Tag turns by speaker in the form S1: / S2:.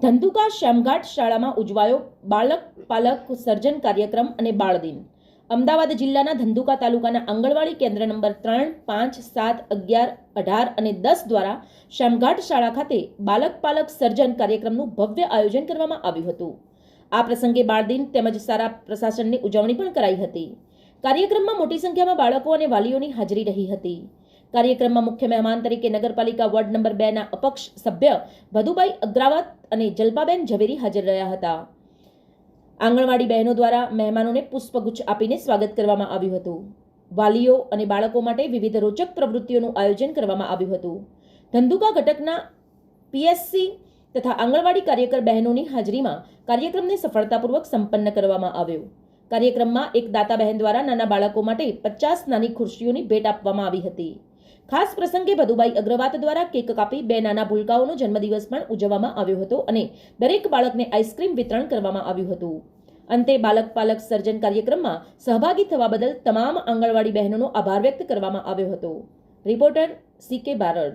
S1: ધંધુકા શ્યામઘાટ શાળામાં ઉજવાયો બાળક પાલક સર્જન કાર્યક્રમ અને બાળદિન અમદાવાદ જિલ્લાના ધંધુકા તાલુકાના આંગણવાડી કેન્દ્ર નંબર ત્રણ, પાંચ, સાત, અગિયાર, અઢાર અને દસ દ્વારા શ્યામઘાટ શાળા ખાતે બાલક પાલક સર્જન કાર્યક્રમનું ભવ્ય આયોજન કરવામાં આવ્યું હતું. આ પ્રસંગે બાળદિન તેમજ સારા પ્રશાસનની ઉજવણી પણ કરાઈ હતી. કાર્યક્રમમાં મોટી સંખ્યામાં બાળકો અને વાલીઓની હાજરી રહી હતી. કાર્યક્રમમાં મુખ્ય મહેમાન તરીકે નગરપાલિકા વોર્ડ નંબર બેના અપક્ષ સભ્ય ભદુભાઈ અગ્રાવત અને જલ્પાબેન ઝવેરી હાજર રહ્યા હતા. આંગણવાડી બહેનો દ્વારા મહેમાનોને પુષ્પગુચ્છ આપીને સ્વાગત કરવામાં આવ્યું હતું. વાલીઓ અને બાળકો માટે વિવિધ રોચક પ્રવૃત્તિઓનું આયોજન કરવામાં આવ્યું હતું. ધંધુકા ઘટકના પીએસસી તથા આંગણવાડી કાર્યકર બહેનોની હાજરીમાં કાર્યક્રમને સફળતાપૂર્વક સંપન્ન કરવામાં આવ્યો. કાર્યક્રમમાં એક દાતા બહેન દ્વારા નાના બાળકો માટે પચાસ નાની ખુરશીઓની ભેટ આપવામાં આવી હતી. ખાસ પ્રસંગે ભદુભાઈ અગ્રવાત દ્વારા કેક કાપી બે નાના ભૂલકાઓનો જન્મદિવસ પણ ઉજવવામાં આવ્યો હતો અને દરેક બાળકને આઈસ્ક્રીમ વિતરણ કરવામાં આવ્યું હતું. અંતે બાલક પાલક સર્જન કાર્યક્રમમાં સહભાગી થવા બદલ તમામ આંગણવાડી બહેનોનો આભાર વ્યક્ત કરવામાં આવ્યો હતો. રિપોર્ટર સી કે બારડ.